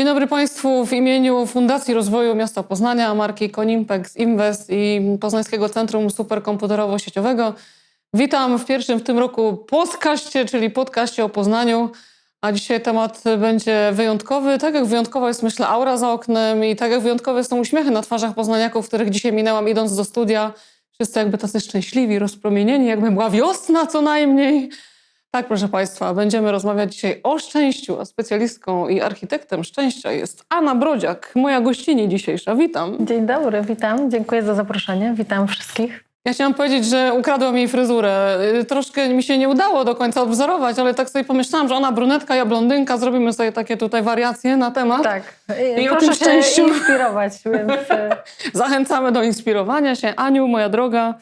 Dzień dobry Państwu. W imieniu Fundacji Rozwoju Miasta Poznania, marki Konimpex Invest i Poznańskiego Centrum Superkomputerowo-Sieciowego witam w pierwszym w tym roku podcaście, czyli podcaście o Poznaniu. A dzisiaj temat będzie wyjątkowy. Tak jak wyjątkowa jest, myślę, aura za oknem i tak jak wyjątkowe są uśmiechy na twarzach poznaniaków, których dzisiaj minęłam idąc do studia. Wszyscy jakby tacy szczęśliwi, rozpromienieni, jakby była wiosna co najmniej. Tak, proszę Państwa, będziemy rozmawiać dzisiaj o szczęściu, a specjalistką i architektem szczęścia jest Anna Brodziak, moja gościni dzisiejsza. Witam. Dzień dobry, witam. Dziękuję za zaproszenie. Witam wszystkich. Ja chciałam powiedzieć, że ukradłam jej fryzurę. Y, Troszkę mi się nie udało do końca odwzorować, ale tak sobie pomyślałam, że ona brunetka, ja blondynka, zrobimy sobie takie tutaj wariacje na temat. Tak. I o Proszę tym się szczęściu. inspirować, więc e, Zachęcamy do inspirowania się. Aniu, moja droga,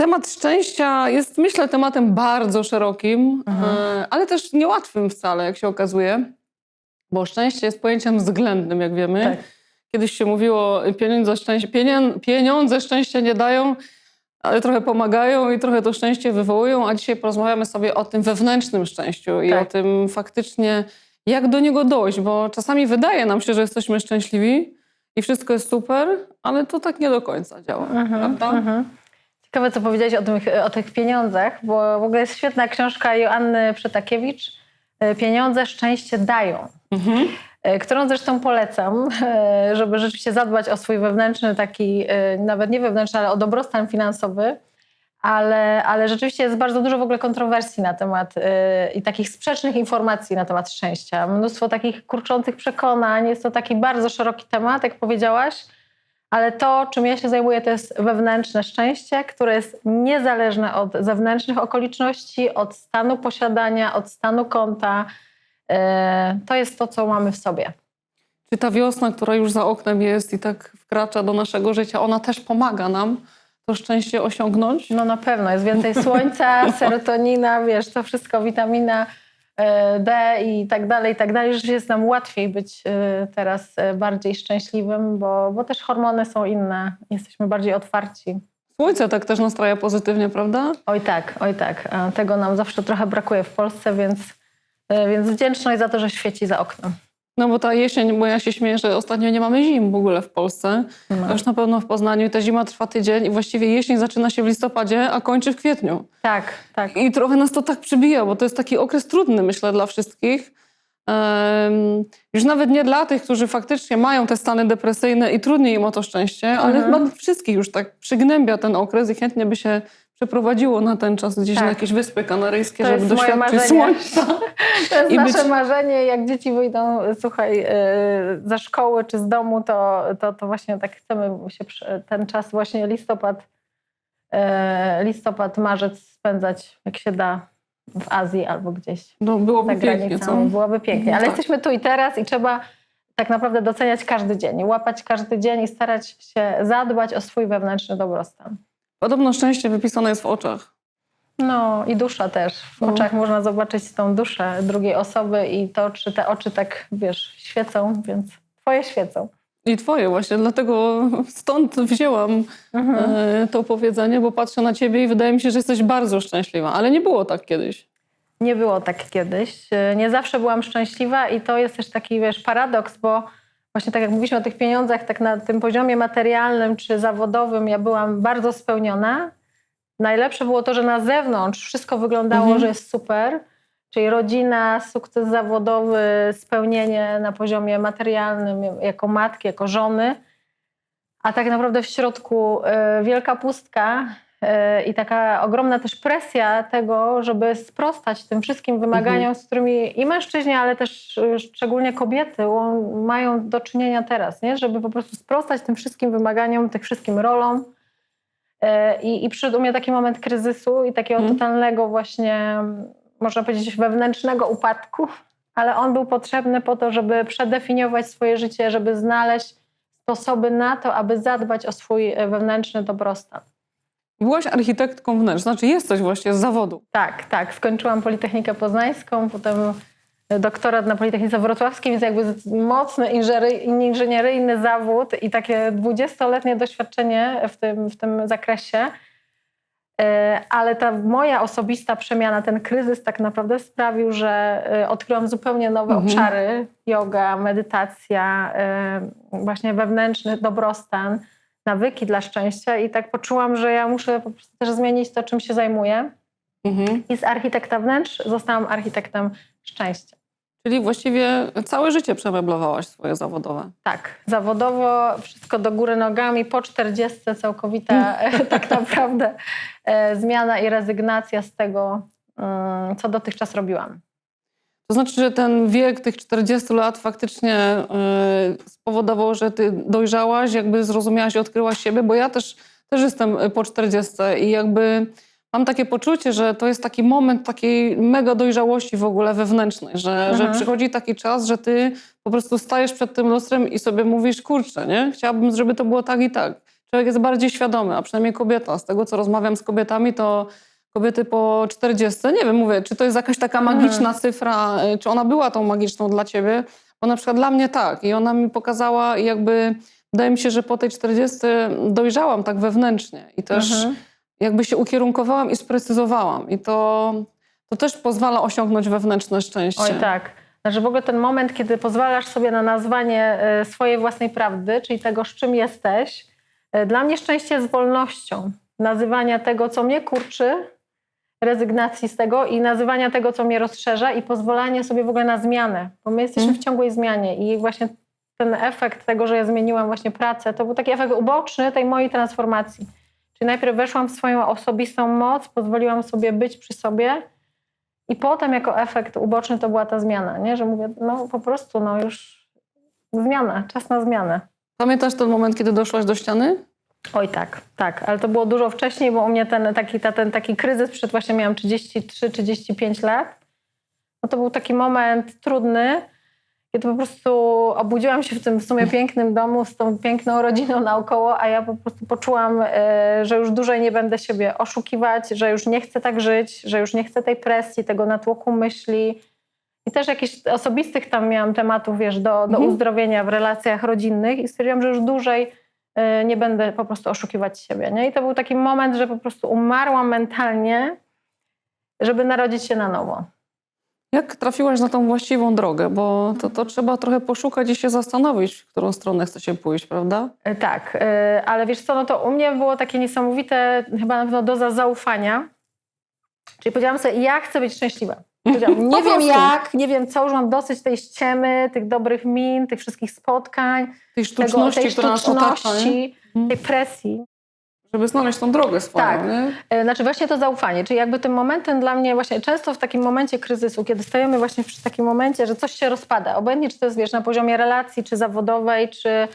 temat szczęścia jest, myślę, tematem bardzo szerokim, Mhm. e, ale też niełatwym wcale, jak się okazuje, bo szczęście jest pojęciem względnym, jak wiemy. tak. Kiedyś się mówiło, pieniądze, szczęście, pieniądze szczęścia nie dają, ale trochę pomagają i trochę to szczęście wywołują, a dzisiaj porozmawiamy sobie o tym wewnętrznym szczęściu i Tak. o tym faktycznie, jak do niego dojść, bo czasami wydaje nam się, że jesteśmy szczęśliwi i wszystko jest super, ale to tak nie do końca działa, Mhm, prawda? mhm. Ciekawe, co powiedziałeś o, tych, o tych pieniądzach, bo w ogóle jest świetna książka Joanny Przetakiewicz e, Pieniądze szczęście dają. Mhm. e, którą zresztą polecam, e, żeby rzeczywiście zadbać o swój wewnętrzny taki, nawet nie wewnętrzny, ale o dobrostan finansowy. Ale, ale rzeczywiście jest bardzo dużo w ogóle kontrowersji na temat i takich sprzecznych informacji na temat szczęścia. Mnóstwo takich kurczących przekonań. Jest to taki bardzo szeroki temat, jak powiedziałaś. Ale to, czym ja się zajmuję, to jest wewnętrzne szczęście, które jest niezależne od zewnętrznych okoliczności, od stanu posiadania, od stanu konta. E, To jest to, co mamy w sobie. Czy ta wiosna, która już za oknem jest i tak wkracza do naszego życia, ona też pomaga nam to szczęście osiągnąć? No na pewno, jest więcej słońca, serotonina, wiesz, to wszystko, witamina D i tak dalej, i tak dalej. Rzeczywiście jest nam łatwiej być e, teraz e, bardziej szczęśliwym, bo, bo też hormony są inne, jesteśmy bardziej otwarci. Słońce tak też nastraja pozytywnie, prawda? Oj tak, oj tak. Tego nam zawsze trochę brakuje w Polsce, więc, e, więc wdzięczność za to, że świeci za oknem. No bo ta jesień, bo ja się śmieję, że ostatnio nie mamy zim w ogóle w Polsce. No. Już na pewno w Poznaniu i ta zima trwa tydzień i właściwie jesień zaczyna się w listopadzie, a kończy w kwietniu. Tak, tak. I trochę nas to tak przybija, bo to jest taki okres trudny, myślę, dla wszystkich. Em, już nawet nie dla tych, którzy faktycznie mają te stany depresyjne i trudniej im o to szczęście, ale Mhm. wszystkich już tak przygnębia ten okres i chętnie by się przeprowadziło na ten czas gdzieś Tak. na jakieś wyspy kanaryjskie, To żeby doświadczyć słońca. To jest I nasze być- marzenie, jak dzieci wyjdą, słuchaj, yy, ze szkoły czy z domu, to, to, to właśnie tak chcemy się ten czas właśnie listopad, yy, listopad, marzec spędzać jak się da w Azji albo gdzieś No, za byłoby pięknie, co? Byłoby pięknie. Ale Tak. jesteśmy tu i teraz i trzeba tak naprawdę doceniać każdy dzień, łapać każdy dzień i starać się zadbać o swój wewnętrzny dobrostan. Podobno szczęście wypisane jest w oczach. No i dusza też. W No. oczach można zobaczyć tą duszę drugiej osoby i to, czy te oczy tak, wiesz, świecą, więc twoje świecą. I twoje właśnie, dlatego stąd wzięłam Mhm. e, to powiedzenie, bo patrzę na ciebie i wydaje mi się, że jesteś bardzo szczęśliwa, ale nie było tak kiedyś. Nie było tak kiedyś. E, Nie zawsze byłam szczęśliwa i to jest też taki, wiesz, paradoks, bo właśnie tak jak mówiliśmy o tych pieniądzach, tak na tym poziomie materialnym czy zawodowym ja byłam bardzo spełniona. Najlepsze było to, że na zewnątrz wszystko wyglądało, Mhm. że jest super, czyli rodzina, sukces zawodowy, spełnienie na poziomie materialnym jako matki, jako żony, a tak naprawdę w środku e, wielka pustka i taka ogromna też presja tego, żeby sprostać tym wszystkim wymaganiom, z którymi i mężczyźni, ale też e, szczególnie kobiety mają do czynienia teraz, nie? żeby po prostu sprostać tym wszystkim wymaganiom, tych wszystkim rolom. E, I, I przyszedł u mnie taki moment kryzysu i takiego Mhm. totalnego właśnie, można powiedzieć, wewnętrznego upadku, ale on był potrzebny po to, żeby przedefiniować swoje życie, żeby znaleźć sposoby na to, aby zadbać o swój e, wewnętrzny dobrostan. Byłaś architektką wnętrz, znaczy jesteś właśnie z zawodu. Tak, tak. Skończyłam Politechnikę Poznańską, potem doktorat na Politechnice Wrocławskiej, więc jakby mocny inżyniery- inżynieryjny zawód i takie dwudziestoletnie doświadczenie w tym, w tym zakresie. E, Ale ta moja osobista przemiana, ten kryzys tak naprawdę sprawił, że e, odkryłam zupełnie nowe Mhm. obszary. Yoga, medytacja, e, właśnie wewnętrzny dobrostan, nawyki dla szczęścia i tak poczułam, że ja muszę po prostu też zmienić to, czym się zajmuję. Mhm. I z architekta wnętrz zostałam architektem szczęścia. Czyli właściwie całe życie przemeblowałaś swoje zawodowe. Tak, zawodowo wszystko do góry nogami, po 40 całkowita e, tak naprawdę e, zmiana i rezygnacja z tego, mm, co dotychczas robiłam. To znaczy, że ten wiek tych 40 lat faktycznie y, spowodował, że ty dojrzałaś, jakby zrozumiałaś i odkryłaś siebie, bo ja też, też jestem y, po 40 i jakby mam takie poczucie, że to jest taki moment takiej mega dojrzałości w ogóle wewnętrznej, że, że Mhm. przychodzi taki czas, że ty po prostu stajesz przed tym lustrem i sobie mówisz, kurczę, nie? Chciałabym, żeby to było tak i tak. Człowiek jest bardziej świadomy, a przynajmniej kobieta. Z tego, co rozmawiam z kobietami, to kobiety po 40, nie wiem, mówię, czy to jest jakaś taka Mhm. magiczna cyfra, y, czy ona była tą magiczną dla ciebie, bo na przykład dla mnie tak i ona mi pokazała i jakby wydaje mi się, że po tej 40 dojrzałam tak wewnętrznie i też Mhm. jakby się ukierunkowałam i sprecyzowałam i to, to też pozwala osiągnąć wewnętrzne szczęście. Oj tak. Znaczy w ogóle ten moment, kiedy pozwalasz sobie na nazwanie e, swojej własnej prawdy, czyli tego, z czym jesteś, e, dla mnie szczęście jest wolnością. Nazywania tego, co mnie kurczy, rezygnacji z tego i nazywania tego, co mnie rozszerza i pozwolanie sobie w ogóle na zmianę, bo my jesteśmy Mhm. w ciągłej zmianie i właśnie ten efekt tego, że ja zmieniłam właśnie pracę, to był taki efekt uboczny tej mojej transformacji. Czyli najpierw weszłam w swoją osobistą moc, pozwoliłam sobie być przy sobie i potem jako efekt uboczny to była ta zmiana, nie? że mówię, no po prostu no już zmiana, czas na zmianę. Pamiętasz ten moment, kiedy doszłaś do ściany? Oj tak, tak, ale to było dużo wcześniej, bo u mnie ten taki, ta, ten taki kryzys przed właśnie miałam 33-35 lat. No to był taki moment trudny, kiedy po prostu obudziłam się w tym w sumie pięknym domu z tą piękną rodziną naokoło, a ja po prostu poczułam, e, że już dłużej nie będę siebie oszukiwać, że już nie chcę tak żyć, że już nie chcę tej presji, tego natłoku myśli. I też jakichś osobistych tam miałam tematów, wiesz, do, do Mhm. uzdrowienia w relacjach rodzinnych i stwierdziłam, że już dłużej nie będę po prostu oszukiwać siebie. Nie? I to był taki moment, że po prostu umarłam mentalnie, żeby narodzić się na nowo. Jak trafiłaś na tą właściwą drogę? Bo to, to trzeba trochę poszukać i się zastanowić, w którą stronę chce się pójść, prawda? Y, Tak, y, ale wiesz co, no to u mnie było takie niesamowite, chyba na pewno doza zaufania. Czyli powiedziałam sobie, ja chcę być szczęśliwa. Nie wiem jak, nie wiem co, już mam dosyć tej ściemy, tych dobrych min, tych wszystkich spotkań, Tej tego, sztuczności, tej która otacza, nie? sztuczności, Mhm. tej presji. żeby znaleźć tą drogę swoją. Tak. Nie? E, Znaczy właśnie to zaufanie, czyli jakby tym momentem dla mnie właśnie często w takim momencie kryzysu, kiedy stajemy właśnie przy takim momencie, że coś się rozpada, obojętnie czy to jest wiesz, na poziomie relacji, czy zawodowej, czy,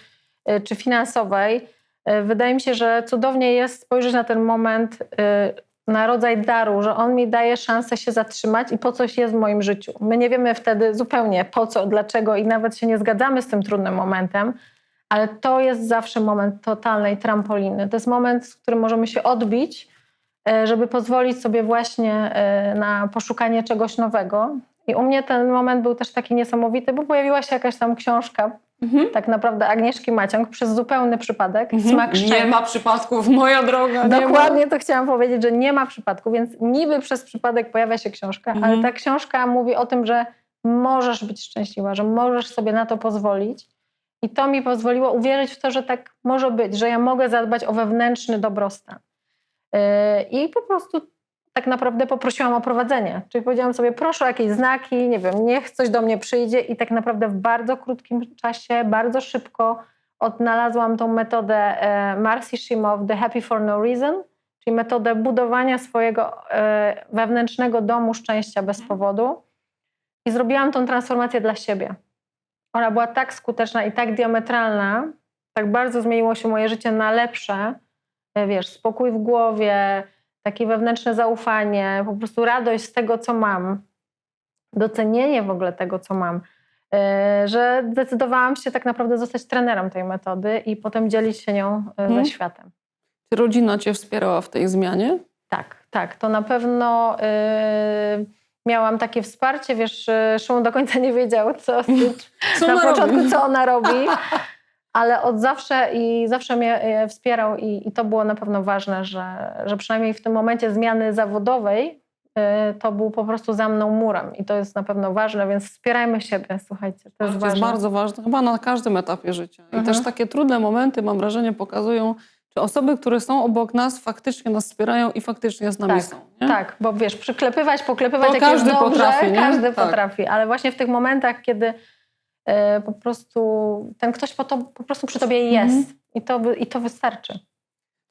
e, czy finansowej, e, wydaje mi się, że cudownie jest spojrzeć na ten moment na rodzaj daru, że on mi daje szansę się zatrzymać i po coś jest w moim życiu. My nie wiemy wtedy zupełnie po co, dlaczego i nawet się nie zgadzamy z tym trudnym momentem, ale to jest zawsze moment totalnej trampoliny. To jest moment, z którym możemy się odbić, e, żeby pozwolić sobie właśnie e, na poszukanie czegoś nowego. I u mnie ten moment był też taki niesamowity, bo pojawiła się jakaś tam książka, Mhm. tak naprawdę Agnieszki Maciąg, przez zupełny przypadek, Smak Nie ma przypadków, moja droga. Dokładnie to chciałam powiedzieć, że nie ma przypadku, więc niby przez przypadek pojawia się książka, Mhm. ale ta książka mówi o tym, że możesz być szczęśliwa, że możesz sobie na to pozwolić. I to mi pozwoliło uwierzyć w to, że tak może być, że ja mogę zadbać o wewnętrzny dobrostan. Yy, I po prostu tak naprawdę poprosiłam o prowadzenie. Czyli powiedziałam sobie, proszę o jakieś znaki, nie wiem, niech coś do mnie przyjdzie i tak naprawdę w bardzo krótkim czasie, bardzo szybko odnalazłam tą metodę e, Marcy Shimoff, The Happy for No Reason, czyli metodę budowania swojego e, wewnętrznego domu szczęścia bez powodu. I zrobiłam tą transformację dla siebie. Ona była tak skuteczna i tak diametralna, tak bardzo zmieniło się moje życie na lepsze. E, Wiesz, spokój w głowie, takie wewnętrzne zaufanie, po prostu radość z tego, co mam, docenienie w ogóle tego, co mam, e, że zdecydowałam się tak naprawdę zostać trenerem tej metody i potem dzielić się nią e, Mhm. ze światem. Czy rodzina cię wspierała w tej zmianie? Tak, tak. To na pewno y, miałam takie wsparcie. Wiesz, Szymon do końca nie wiedział, co, Co na początku, robi? co ona robi. ale od zawsze i zawsze mnie e, wspierał i, i to było na pewno ważne, że, że przynajmniej w tym momencie zmiany zawodowej e, to był po prostu za mną murem i to jest na pewno ważne, więc wspierajmy siebie, słuchajcie, to jest To jest ważne. bardzo ważne, chyba na każdym etapie życia. I Mhm. też takie trudne momenty, mam wrażenie, pokazują, czy osoby, które są obok nas, faktycznie nas wspierają i faktycznie z nami Tak, są. Nie? Tak, bo wiesz, przyklepywać, poklepywać, To jak jest każdy dobrze, potrafi, nie? każdy Tak. potrafi, ale właśnie w tych momentach, kiedy po prostu ten ktoś po, to, po prostu przy tobie jest Mhm. i, to, i to wystarczy.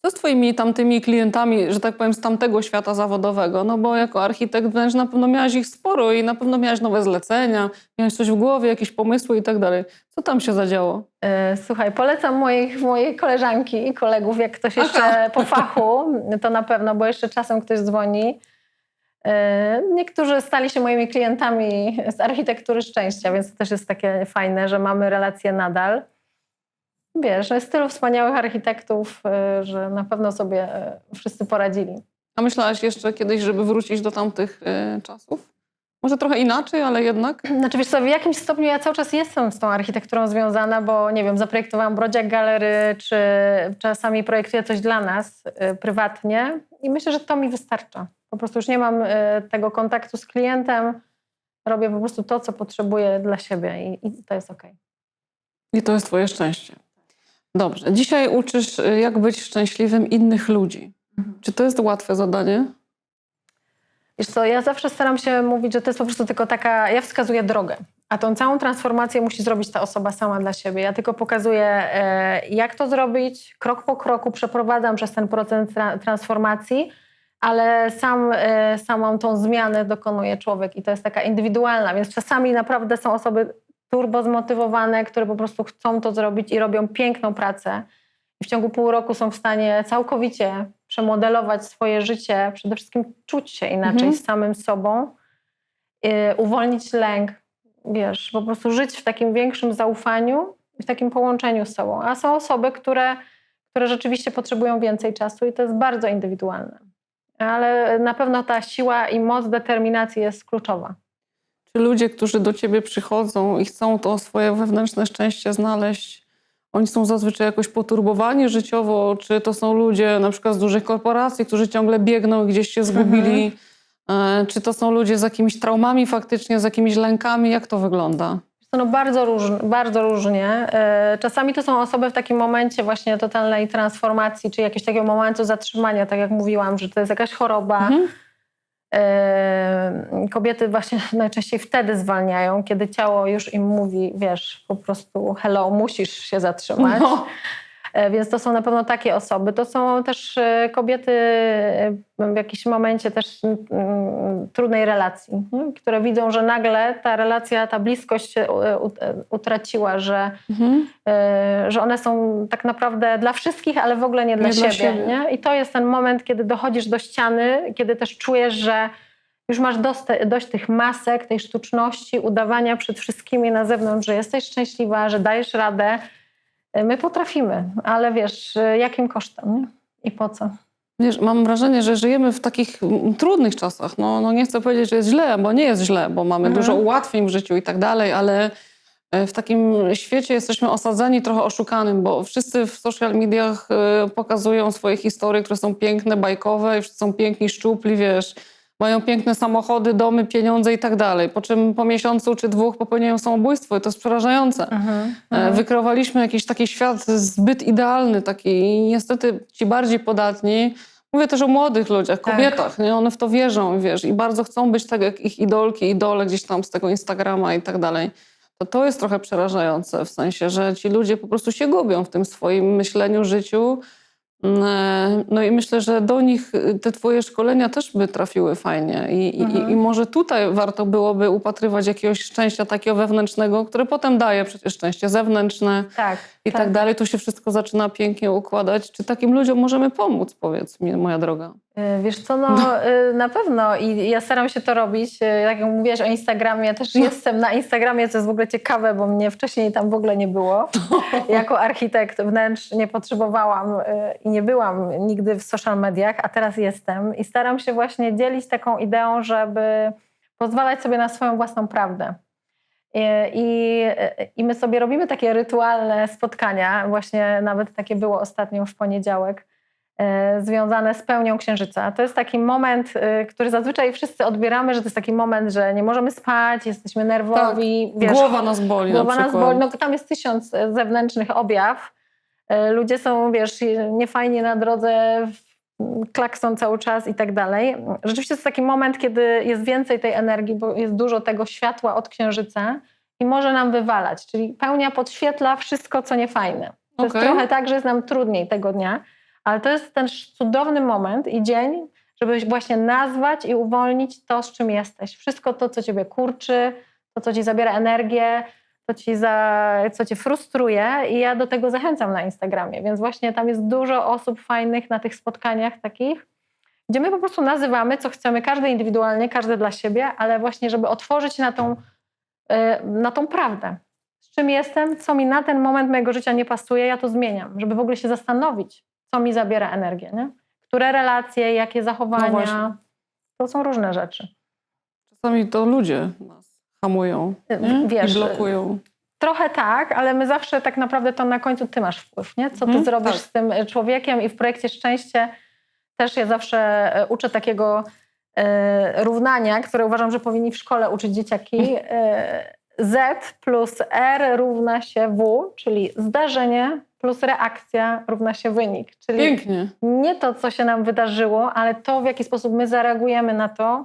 Co z twoimi tamtymi klientami, że tak powiem, z tamtego świata zawodowego? No bo jako architekt wnętrz na pewno miałaś ich sporo i na pewno miałaś nowe zlecenia, miałaś coś w głowie, jakieś pomysły i tak dalej. Co tam się zadziało? E, Słuchaj, polecam moich, mojej koleżanki i kolegów, jak ktoś jeszcze Aha. po fachu, to na pewno, bo jeszcze czasem ktoś dzwoni. E, Niektórzy stali się moimi klientami z architektury szczęścia, więc to też jest takie fajne, że mamy relacje nadal. Wiesz, jest tylu wspaniałych architektów, e, że na pewno sobie e, wszyscy poradzili. A myślałaś jeszcze kiedyś, żeby wrócić do tamtych czasów? Może trochę inaczej, ale jednak? Znaczy wiesz co, w jakimś stopniu ja cały czas jestem z tą architekturą związana, bo nie wiem, zaprojektowałam Brodziak Galery, czy czasami projektuję coś dla nas prywatnie i myślę, że to mi wystarcza. Po prostu już nie mam y, tego kontaktu z klientem, robię po prostu to, co potrzebuję dla siebie i, i to jest okej. I to jest twoje szczęście. Dobrze. Dzisiaj uczysz, y, jak być szczęśliwym innych ludzi. Czy to jest łatwe zadanie? Wiesz co, ja zawsze staram się mówić, że to jest po prostu tylko taka, ja wskazuję drogę, a tą całą transformację musi zrobić ta osoba sama dla siebie. Ja tylko pokazuję, e, jak to zrobić, krok po kroku przeprowadzam przez ten proces tra- transformacji, ale sam, e, samą tą zmianę dokonuje człowiek i to jest taka indywidualna, więc czasami naprawdę są osoby turbo zmotywowane, które po prostu chcą to zrobić i robią piękną pracę. I w ciągu pół roku są w stanie całkowicie przemodelować swoje życie, przede wszystkim czuć się inaczej Mhm. z samym sobą, yy, uwolnić lęk, wiesz, po prostu żyć w takim większym zaufaniu i w takim połączeniu z sobą. A są osoby, które, które rzeczywiście potrzebują więcej czasu i to jest bardzo indywidualne. Ale na pewno ta siła i moc determinacji jest kluczowa. Czy ludzie, którzy do ciebie przychodzą i chcą to swoje wewnętrzne szczęście znaleźć, oni są zazwyczaj jakoś poturbowani życiowo? Czy to są ludzie na przykład z dużych korporacji, którzy ciągle biegną i gdzieś się zgubili? E, Czy to są ludzie z jakimiś traumami faktycznie, z jakimiś lękami? Jak to wygląda? No bardzo, róż, bardzo różnie. E, Czasami to są osoby w takim momencie właśnie totalnej transformacji, czy jakiegoś takiego momentu zatrzymania, tak jak mówiłam, że to jest jakaś choroba. Mhm. E, Kobiety właśnie najczęściej wtedy zwalniają, kiedy ciało już im mówi, wiesz, po prostu hello, musisz się zatrzymać. No. E, Więc to są na pewno takie osoby. To są też e, kobiety e, w jakimś momencie też trudnej relacji, które widzą, że nagle ta relacja, ta bliskość się utraciła, że, Mhm. że one są tak naprawdę dla wszystkich, ale w ogóle nie dla Nie dla siebie. siebie. Nie? I to jest ten moment, kiedy dochodzisz do ściany, kiedy też czujesz, że już masz dość tych masek, tej sztuczności, udawania przed wszystkimi na zewnątrz, że jesteś szczęśliwa, że dajesz radę. My potrafimy, ale wiesz, jakim kosztem nie? i po co? Wiesz, mam wrażenie, że żyjemy w takich trudnych czasach. No, no nie chcę powiedzieć, że jest źle, bo nie jest źle, bo mamy Mhm. dużo ułatwień w życiu i tak dalej, ale e, w takim świecie jesteśmy osadzeni trochę oszukanym, bo wszyscy w social mediach e, pokazują swoje historie, które są piękne, bajkowe, i wszyscy są piękni, szczupli, wiesz, mają piękne samochody, domy, pieniądze i tak dalej. Po czym po miesiącu czy dwóch popełniają samobójstwo i to jest przerażające. E, Wykreowaliśmy jakiś taki świat zbyt idealny, taki i niestety ci bardziej podatni, mówię też o młodych ludziach, Tak. kobietach, nie? one w to wierzą, wiesz, i bardzo chcą być tak jak ich idolki, idole gdzieś tam z tego Instagrama i tak dalej. To to jest trochę przerażające, w sensie, że ci ludzie po prostu się gubią w tym swoim myśleniu, życiu. E, No i myślę, że do nich te twoje szkolenia też by trafiły fajnie I, Mhm. i, i może tutaj warto byłoby upatrywać jakiegoś szczęścia takiego wewnętrznego, które potem daje przecież szczęście zewnętrzne Tak. i tak, dalej. To się wszystko zaczyna pięknie układać. Czy takim ludziom możemy pomóc, powiedz mi, moja droga? E, Wiesz co, no, e, na pewno i ja staram się to robić. E, Jak mówiłaś o Instagramie, ja też No. jestem na Instagramie, co jest w ogóle ciekawe, bo mnie wcześniej tam w ogóle nie było. Jako architekt wnętrz nie potrzebowałam i nie byłam nigdy w social mediach, a teraz jestem i staram się właśnie dzielić taką ideą, żeby pozwalać sobie na swoją własną prawdę. I, i, my sobie robimy takie rytualne spotkania, właśnie nawet takie było ostatnio w poniedziałek, związane z pełnią księżyca. To jest taki moment, e, który zazwyczaj wszyscy odbieramy, że to jest taki moment, że nie możemy spać, jesteśmy nerwowi. wiesz, Głowa nas boli Głowa na nas boli. No, tam jest tysiąc e, zewnętrznych objaw. E, Ludzie są, wiesz, niefajnie na drodze, klakson cały czas i tak dalej. Rzeczywiście to jest taki moment, kiedy jest więcej tej energii, bo jest dużo tego światła od księżyca i może nam wywalać. Czyli pełnia podświetla wszystko, co niefajne. To jest Okej. trochę tak, że jest nam trudniej tego dnia, ale to jest ten cudowny moment i dzień, żeby właśnie nazwać i uwolnić to, z czym jesteś. Wszystko to, co ciebie kurczy, to, co ci zabiera energię, to ci za, co cię frustruje i ja do tego zachęcam na Instagramie, więc właśnie tam jest dużo osób fajnych na tych spotkaniach takich, gdzie my po prostu nazywamy, co chcemy, każdy indywidualnie, każdy dla siebie, ale właśnie, żeby otworzyć na tą, y, na tą prawdę. Z czym jestem, co mi na ten moment mojego życia nie pasuje, ja to zmieniam, żeby w ogóle się zastanowić, co mi zabiera energię, nie? które relacje, jakie No zachowania, to są różne rzeczy. Czasami to ludzie nas hamują nie? Wiesz, i blokują. Trochę tak, ale my zawsze tak naprawdę to na końcu ty masz wpływ, nie? Co ty Mhm, zrobisz tak. z tym e, człowiekiem i w projekcie Szczęście też ja zawsze e, uczę takiego e, równania, które uważam, że powinni w szkole uczyć dzieciaki. E, Z plus R równa się W, czyli zdarzenie plus reakcja równa się wynik. Czyli Pięknie. nie to, co się nam wydarzyło, ale to, w jaki sposób my zareagujemy na to,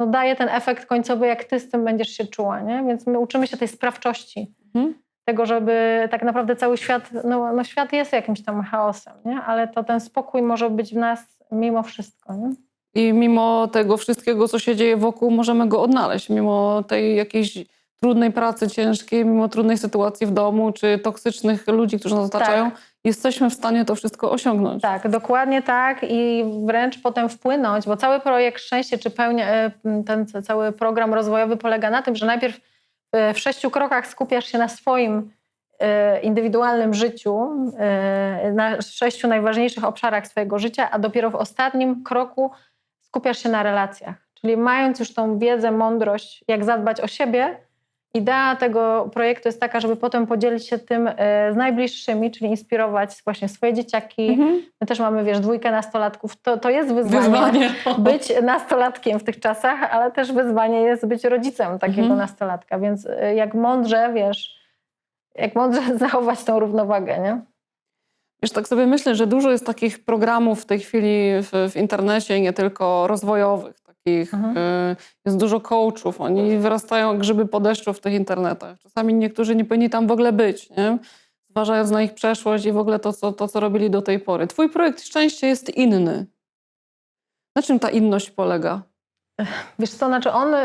no daje ten efekt końcowy, jak ty z tym będziesz się czuła, nie? Więc my uczymy się tej sprawczości. Mhm. Tego, żeby tak naprawdę cały świat, no, no świat jest jakimś tam chaosem, nie? Ale to ten spokój może być w nas mimo wszystko, nie? I mimo tego wszystkiego, co się dzieje wokół, możemy go odnaleźć. Mimo tej jakiejś trudnej pracy ciężkiej, mimo trudnej sytuacji w domu, czy toksycznych ludzi, którzy nas otaczają, jesteśmy w stanie to wszystko osiągnąć. Tak, dokładnie tak i wręcz potem wpłynąć, bo cały projekt Szczęście, czy pełnia, e, ten cały program rozwojowy polega na tym, że najpierw e, w sześciu krokach skupiasz się na swoim e, indywidualnym życiu, na sześciu najważniejszych obszarach swojego życia, a dopiero w ostatnim kroku skupiasz się na relacjach. Czyli mając już tą wiedzę, mądrość, jak zadbać o siebie, idea tego projektu jest taka, żeby potem podzielić się tym e, z najbliższymi, czyli inspirować właśnie swoje dzieciaki, Mhm. My też mamy, wiesz, dwójkę nastolatków. To, to jest wyzwanie, Wyzwanie. być nastolatkiem w tych czasach, ale też wyzwanie jest być rodzicem takiego Mhm. nastolatka. Więc y, jak mądrze, wiesz, jak mądrze zachować tą równowagę, nie? Wiesz, tak sobie myślę, że dużo jest takich programów w tej chwili w, w internecie, nie tylko rozwojowych. Mhm. jest dużo coachów, oni wyrastają jak grzyby po deszczu w tych internetach. Czasami niektórzy nie powinni tam w ogóle być, nie? zważając na ich przeszłość i w ogóle to co, to, co robili do tej pory. Twój projekt Szczęście jest inny. Na czym ta inność polega? Wiesz co, znaczy on, y,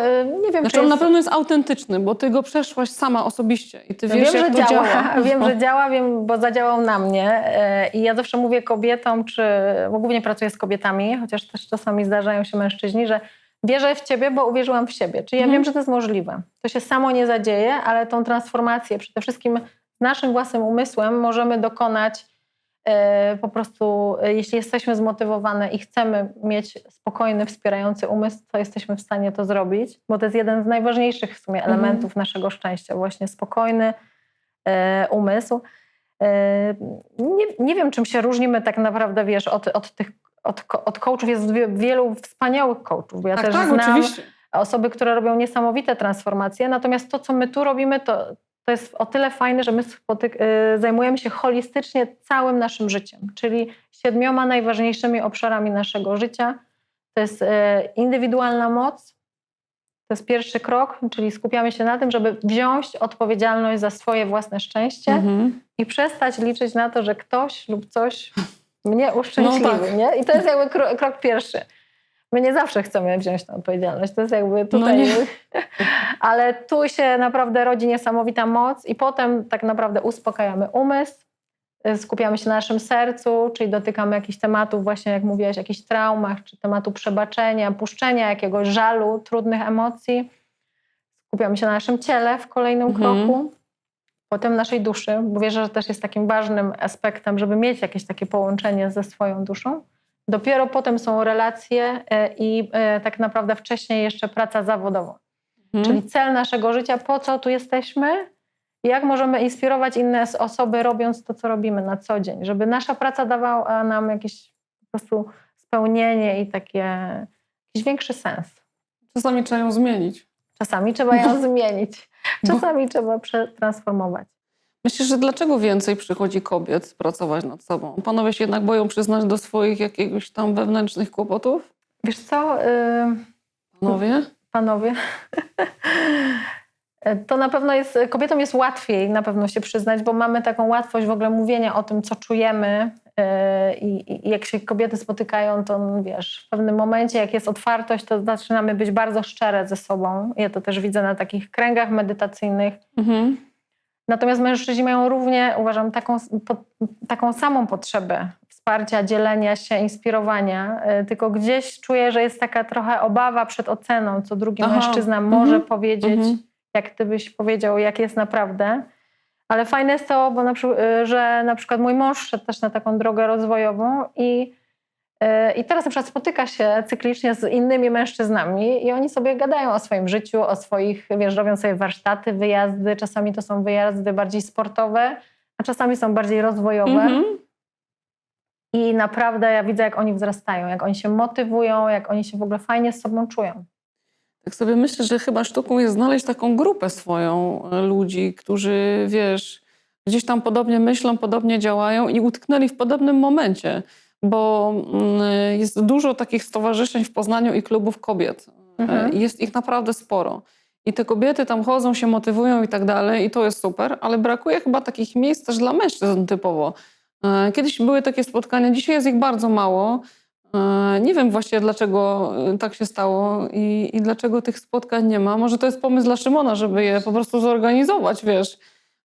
nie wiem, Znaczy czy on jest... na pewno jest autentyczny, bo ty go przeszłaś sama osobiście i ty wiesz, wiem, jak że to działa. działa. Wiem, że działa, wiem, bo zadziałał na mnie. E, I ja zawsze mówię kobietom, czy bo głównie pracuję z kobietami, chociaż też czasami zdarzają się mężczyźni, że wierzę w ciebie, bo uwierzyłam w siebie. Czyli ja Mhm. wiem, że to jest możliwe. To się samo nie zadzieje, ale tą transformację przede wszystkim naszym własnym umysłem możemy dokonać po prostu, e, jeśli jesteśmy zmotywowane i chcemy mieć spokojny, wspierający umysł, to jesteśmy w stanie to zrobić, bo to jest jeden z najważniejszych w sumie Mhm. elementów naszego szczęścia, właśnie spokojny e, umysł. Nie, nie wiem, czym się różnimy tak naprawdę, wiesz, od, od tych od, od coachów jest wie- wielu wspaniałych coachów, bo ja tak, też tak, znam oczywiście. osoby, które robią niesamowite transformacje. Natomiast to, co my tu robimy, to, to jest o tyle fajne, że my y, zajmujemy się holistycznie całym naszym życiem, czyli siedmioma najważniejszymi obszarami naszego życia. To jest y, indywidualna moc, to jest pierwszy krok, czyli skupiamy się na tym, żeby wziąć odpowiedzialność za swoje własne szczęście Mhm. i przestać liczyć na to, że ktoś lub coś mnie uszczęśliwi. No tak. nie? I to jest jakby krok pierwszy. My nie zawsze chcemy wziąć tę odpowiedzialność. To jest jakby tutaj. No. Ale tu się naprawdę rodzi niesamowita moc, i potem tak naprawdę uspokajamy umysł, y, skupiamy się na naszym sercu, czyli dotykamy jakichś tematów, właśnie jak mówiłaś, jakichś traumach, czy tematu przebaczenia, puszczenia jakiegoś żalu, trudnych emocji. Skupiamy się na naszym ciele w kolejnym Mhm. kroku potem naszej duszy, bo wierzę, że też jest takim ważnym aspektem, żeby mieć jakieś takie połączenie ze swoją duszą. Dopiero potem są relacje e, i e, tak naprawdę wcześniej jeszcze praca zawodowa. Mhm. czyli cel naszego życia, po co tu jesteśmy, i jak możemy inspirować inne osoby, robiąc to, co robimy na co dzień, żeby nasza praca dawała nam jakieś po prostu spełnienie i takie, jakiś większy sens. Czasami trzeba ją zmienić. Czasami trzeba ją zmienić, Bo- czasami trzeba przetransformować. Myślisz, że dlaczego więcej przychodzi kobiet pracować nad sobą? Panowie się jednak boją przyznać do swoich jakiegoś tam wewnętrznych kłopotów? Wiesz co, y, Panowie? panowie? To na pewno jest, kobietom jest łatwiej na pewno się przyznać, bo mamy taką łatwość w ogóle mówienia o tym, co czujemy. yy, I, i jak się kobiety spotykają, to no, wiesz, w pewnym momencie, jak jest otwartość, to zaczynamy być bardzo szczere ze sobą. Ja to też widzę na takich kręgach medytacyjnych. Mhm. Natomiast mężczyźni mają równie, uważam, taką, po, taką samą potrzebę wsparcia, dzielenia się, inspirowania. y, Tylko gdzieś czuję, że jest taka trochę obawa przed oceną, co drugi Aha. mężczyzna Mhm. może powiedzieć, Mhm. jak ty byś powiedział, jak jest naprawdę. Ale fajne jest to, bo na, y, że na przykład mój mąż szedł też na taką drogę rozwojową i, i teraz na przykład spotyka się cyklicznie z innymi mężczyznami i oni sobie gadają o swoim życiu, o swoich, wiesz, robią sobie warsztaty, wyjazdy. Czasami to są wyjazdy bardziej sportowe, a czasami są bardziej rozwojowe. Mhm. I naprawdę ja widzę, jak oni wzrastają, jak oni się motywują, jak oni się w ogóle fajnie z sobą czują. Tak sobie myślę, że chyba sztuką jest znaleźć taką grupę swoją e, ludzi, którzy, wiesz, gdzieś tam podobnie myślą, podobnie działają i utknęli w podobnym momencie, bo mm, jest dużo takich stowarzyszeń w Poznaniu i klubów kobiet. E, Mhm. Jest ich naprawdę sporo. I te kobiety tam chodzą, się motywują i tak dalej, i to jest super, ale brakuje chyba takich miejsc też dla mężczyzn typowo. E, Kiedyś były takie spotkania, dzisiaj jest ich bardzo mało. E, Nie wiem właściwie, dlaczego tak się stało i, i dlaczego tych spotkań nie ma. Może to jest pomysł dla Szymona, żeby je po prostu zorganizować, wiesz.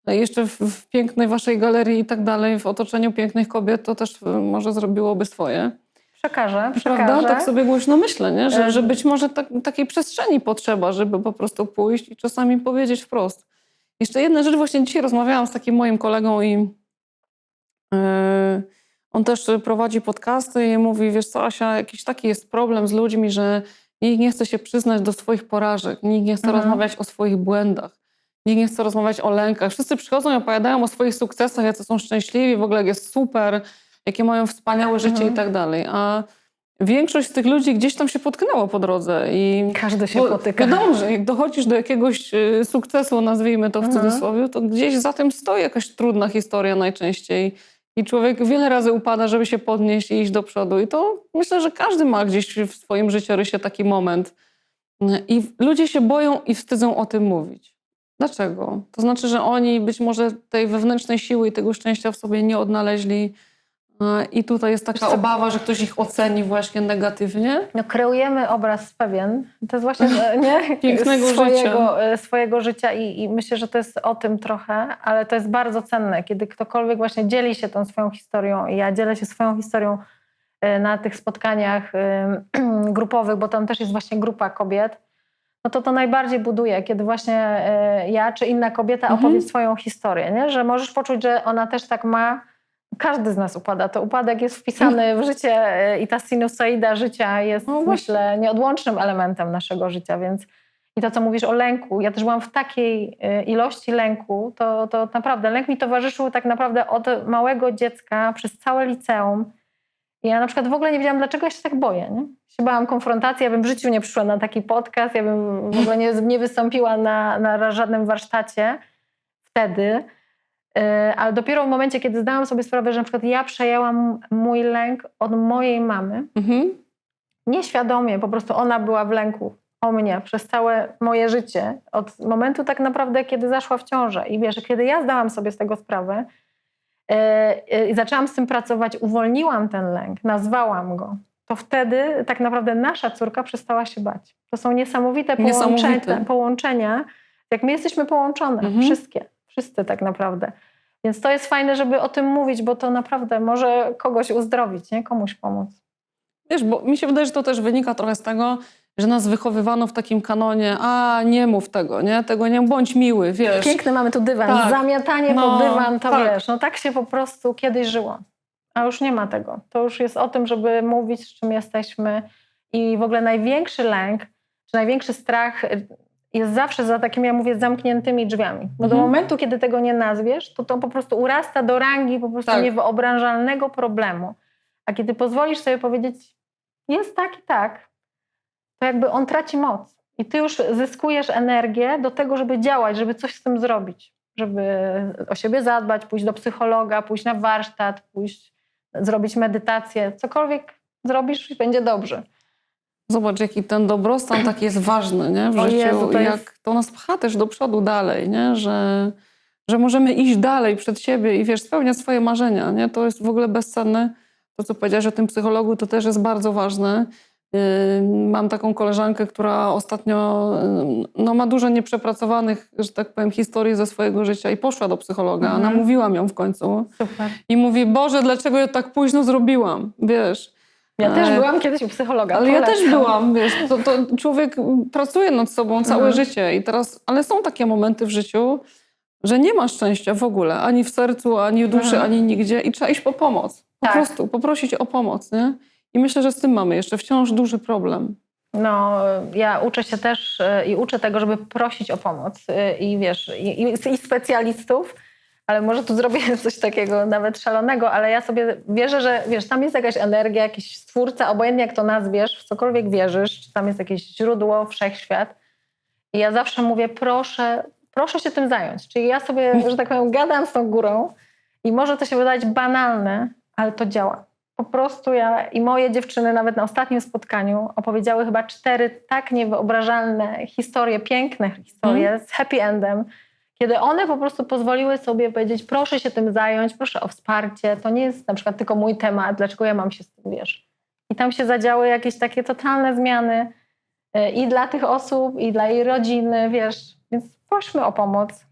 E, Jeszcze w, w pięknej waszej galerii i tak dalej, w otoczeniu pięknych kobiet, to też e, może zrobiłoby swoje. Przekażę, przekażę. Prawda? Tak sobie głośno myślę, nie? Że, E, że być może tak, takiej przestrzeni potrzeba, żeby po prostu pójść i czasami powiedzieć wprost. Jeszcze jedna rzecz, właśnie dzisiaj rozmawiałam z takim moim kolegą i e, on też prowadzi podcasty i mówi, wiesz co Asia, jakiś taki jest problem z ludźmi, że nikt nie chce się przyznać do swoich porażek, nikt nie chce Mhm. rozmawiać o swoich błędach, nikt nie chce rozmawiać o lękach. Wszyscy przychodzą i opowiadają o swoich sukcesach, jacy są szczęśliwi, w ogóle jak jest super, jakie mają wspaniałe życie Mhm. i tak dalej. A większość z tych ludzi gdzieś tam się potknęło po drodze i Każdy się bo potyka. Wiadomo, jak dochodzisz do jakiegoś y, sukcesu, nazwijmy to w Mhm. cudzysłowie, to gdzieś za tym stoi jakaś trudna historia najczęściej. I człowiek wiele razy upada, żeby się podnieść i iść do przodu. I to myślę, że każdy ma gdzieś w swoim życiorysie taki moment. I ludzie się boją i wstydzą o tym mówić. Dlaczego? To znaczy, że oni być może tej wewnętrznej siły i tego szczęścia w sobie nie odnaleźli. y, I tutaj jest taka obawa, że ktoś ich oceni właśnie negatywnie. No, kreujemy obraz pewien. To jest właśnie e, nie? Pięknego swojego, e, swojego życia i, i myślę, że to jest o tym trochę, ale to jest bardzo cenne, kiedy ktokolwiek właśnie dzieli się tą swoją historią i ja dzielę się swoją historią e, na tych spotkaniach e, grupowych, bo tam też jest właśnie grupa kobiet, no to to najbardziej buduje, kiedy właśnie e, ja czy inna kobieta Mhm. opowie swoją historię, nie? że możesz poczuć, że ona też tak ma. Każdy z nas upada. To upadek jest wpisany w życie e, i ta sinusoida życia jest, No myślę, nieodłącznym elementem naszego życia, więc i to, co mówisz o lęku, ja też byłam w takiej e, ilości lęku, to, to naprawdę lęk mi towarzyszył tak naprawdę od małego dziecka przez całe liceum. Ja na przykład w ogóle nie wiedziałam, dlaczego ja się tak boję. Nie? Się bałam konfrontacji, ja bym w życiu nie przyszła na taki podcast, ja bym w ogóle nie, nie wystąpiła na, na żadnym warsztacie wtedy. E, Ale dopiero w momencie, kiedy zdałam sobie sprawę, że na przykład ja przejęłam mój lęk od mojej mamy, Mhm. nieświadomie, po prostu ona była w lęku o mnie przez całe moje życie, od momentu tak naprawdę, kiedy zaszła w ciążę. I wiesz, kiedy ja zdałam sobie z tego sprawę i zaczęłam z tym pracować, uwolniłam ten lęk, nazwałam go, to wtedy tak naprawdę nasza córka przestała się bać. To są niesamowite, Niesamowite. połączenia, połączenia, jak my jesteśmy połączone, Mhm. wszystkie, wszyscy tak naprawdę. Więc to jest fajne, żeby o tym mówić, bo to naprawdę może kogoś uzdrowić, nie? komuś pomóc. Wiesz, bo mi się wydaje, że to też wynika trochę z tego, że nas wychowywano w takim kanonie, a nie mów tego, nie? Tego nie, bądź miły, wiesz. Piękny mamy tu dywan. Tak. Zamiatanie No, pod dywan, to tak. wiesz, no tak się po prostu kiedyś żyło. A już nie ma tego. To już jest o tym, żeby mówić, z czym jesteśmy. I w ogóle największy lęk, czy największy strach, jest zawsze za takimi, ja mówię, zamkniętymi drzwiami. Bo do Mhm. momentu, kiedy tego nie nazwiesz, to to po prostu urasta do rangi po prostu Tak. niewyobrażalnego problemu. A kiedy pozwolisz sobie powiedzieć, jest tak i tak, to jakby on traci moc. I ty już zyskujesz energię do tego, żeby działać, żeby coś z tym zrobić. Żeby o siebie zadbać, pójść do psychologa, pójść na warsztat, pójść, zrobić medytację. Cokolwiek zrobisz i będzie dobrze. Zobacz, jaki ten dobrostan taki jest ważny nie? w O życiu. Jezu, to jak jest- to nas pcha też do przodu dalej, nie? Że, że możemy iść dalej przed siebie i wiesz, spełniać swoje marzenia. Nie? To jest w ogóle bezcenne. To, co powiedziałaś o tym psychologu, to też jest bardzo ważne. Mam taką koleżankę, która ostatnio no, ma dużo nieprzepracowanych, że tak powiem, historii ze swojego życia i poszła do psychologa. Mhm. Namówiłam ją w końcu Super. i mówi, Boże, dlaczego ja tak późno zrobiłam? Wiesz, Ja też E, byłam kiedyś u psychologa. ale ja polecam. też byłam, wiesz, to, to człowiek pracuje nad sobą całe Mhm. życie i teraz, ale są takie momenty w życiu, że nie ma szczęścia w ogóle, ani w sercu, ani w duszy, Mhm. ani nigdzie i trzeba iść po pomoc. Po Tak. prostu poprosić o pomoc, nie? I myślę, że z tym mamy jeszcze wciąż duży problem. No, ja uczę się też y, i uczę tego, żeby prosić o pomoc y, i wiesz, i, i, specjalistów, ale może tu zrobię coś takiego nawet szalonego, ale ja sobie wierzę, że wiesz, tam jest jakaś energia, jakiś stwórca, obojętnie jak to nazwiesz, w cokolwiek wierzysz, czy tam jest jakieś źródło, wszechświat. I ja zawsze mówię, proszę, proszę się tym zająć. Czyli ja sobie, że tak powiem, gadam z tą górą i może to się wydać banalne, ale to działa. Po prostu ja i moje dziewczyny nawet na ostatnim spotkaniu opowiedziały chyba cztery tak niewyobrażalne historie, piękne historie z happy endem, kiedy one po prostu pozwoliły sobie powiedzieć, proszę się tym zająć, proszę o wsparcie, to nie jest na przykład tylko mój temat, dlaczego ja mam się z tym, wiesz. I tam się zadziały jakieś takie totalne zmiany y, i dla tych osób, i dla jej rodziny, wiesz. Więc prośmy o pomoc,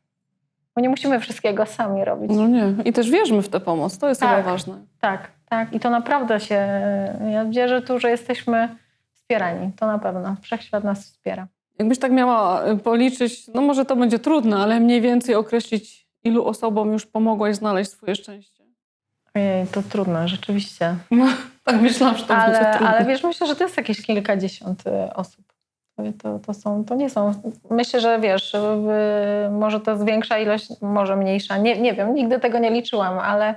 bo nie musimy wszystkiego sami robić. No nie. I też wierzmy w tę pomoc, to jest Tak. chyba ważne. Tak, tak. I to naprawdę się. Ja wierzę tu, że jesteśmy wspierani. To na pewno. Wszechświat nas wspiera. Jakbyś tak miała y, policzyć, no może to będzie trudne, ale mniej więcej określić, ilu osobom już pomogłaś znaleźć swoje szczęście. Ojej, to trudne, rzeczywiście. Tak myślałam, że to będzie Ale, trudne. ale wiesz, myślę, że to jest jakieś kilkadziesiąt y, osób. To, to, są, to nie są. Myślę, że wiesz, y, może to jest większa ilość, może mniejsza. Nie, nie wiem, nigdy tego nie liczyłam, ale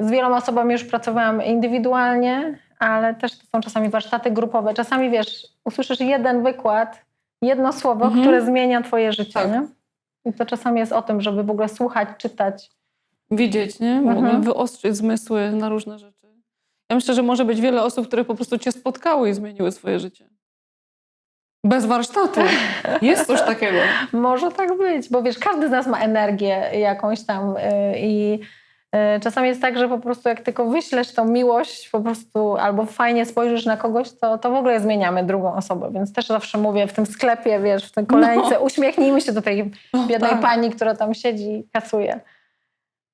z wieloma osobami już pracowałam indywidualnie, ale też to są czasami warsztaty grupowe. Czasami wiesz, usłyszysz jeden wykład, jedno słowo, Mhm. które zmienia twoje życie. Tak. Nie? I to czasami jest o tym, żeby w ogóle słuchać, czytać. widzieć, nie? Mhm. wyostrzyć zmysły na różne rzeczy. Ja myślę, że może być wiele osób, które po prostu cię spotkały i zmieniły swoje życie. Bez warsztatu. Jest coś takiego. Może tak być, bo wiesz, każdy z nas ma energię jakąś tam y, i czasami jest tak, że po prostu jak tylko wyślesz tą miłość po prostu albo fajnie spojrzysz na kogoś, to, to w ogóle zmieniamy drugą osobę. Więc też zawsze mówię w tym sklepie, wiesz, w tej kolejce, uśmiechnijmy się do tej No, biednej tak. pani, która tam siedzi i kasuje.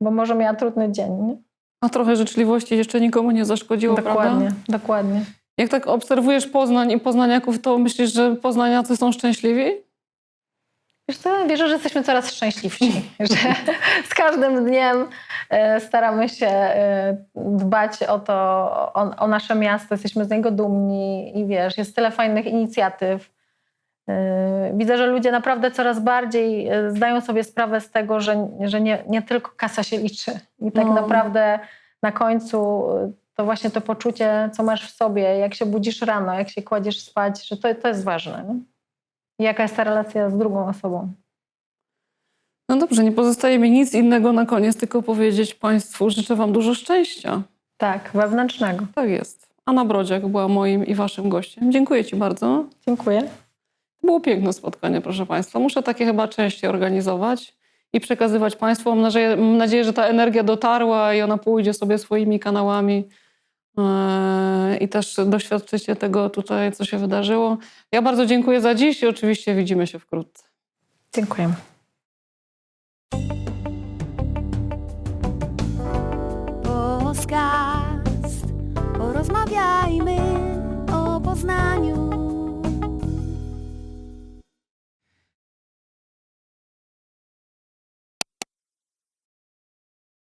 Bo może miała trudny dzień. Nie? A trochę życzliwości jeszcze nikomu nie zaszkodziło, Dokładnie, prawda? dokładnie. Jak tak obserwujesz Poznań i poznaniaków, to myślisz, że poznaniacy są szczęśliwi? Wiesz co, wierzę, że jesteśmy coraz szczęśliwsi, że z każdym dniem e, staramy się e, dbać o to, o, o nasze miasto, jesteśmy z niego dumni i wiesz, jest tyle fajnych inicjatyw. E, Widzę, że ludzie naprawdę coraz bardziej zdają sobie sprawę z tego, że, że nie, nie tylko kasa się liczy. I tak No. naprawdę na końcu to właśnie to poczucie, co masz w sobie, jak się budzisz rano, jak się kładziesz spać, że to, to jest ważne. Nie? Jaka jest ta relacja z drugą osobą. No dobrze, nie pozostaje mi nic innego na koniec, tylko powiedzieć Państwu, życzę Wam dużo szczęścia. Tak, wewnętrznego. Tak jest. Anna Brodziak była moim i Waszym gościem. Dziękuję Ci bardzo. Dziękuję. To było piękne spotkanie, proszę Państwa. Muszę takie chyba częściej organizować i przekazywać Państwu. Mam nadzieję, mam nadzieję, że ta energia dotarła i ona pójdzie sobie swoimi kanałami i też doświadczycie tego tutaj, co się wydarzyło. Ja bardzo dziękuję za dziś i oczywiście widzimy się wkrótce. Dziękuję. Podcast. Porozmawiajmy.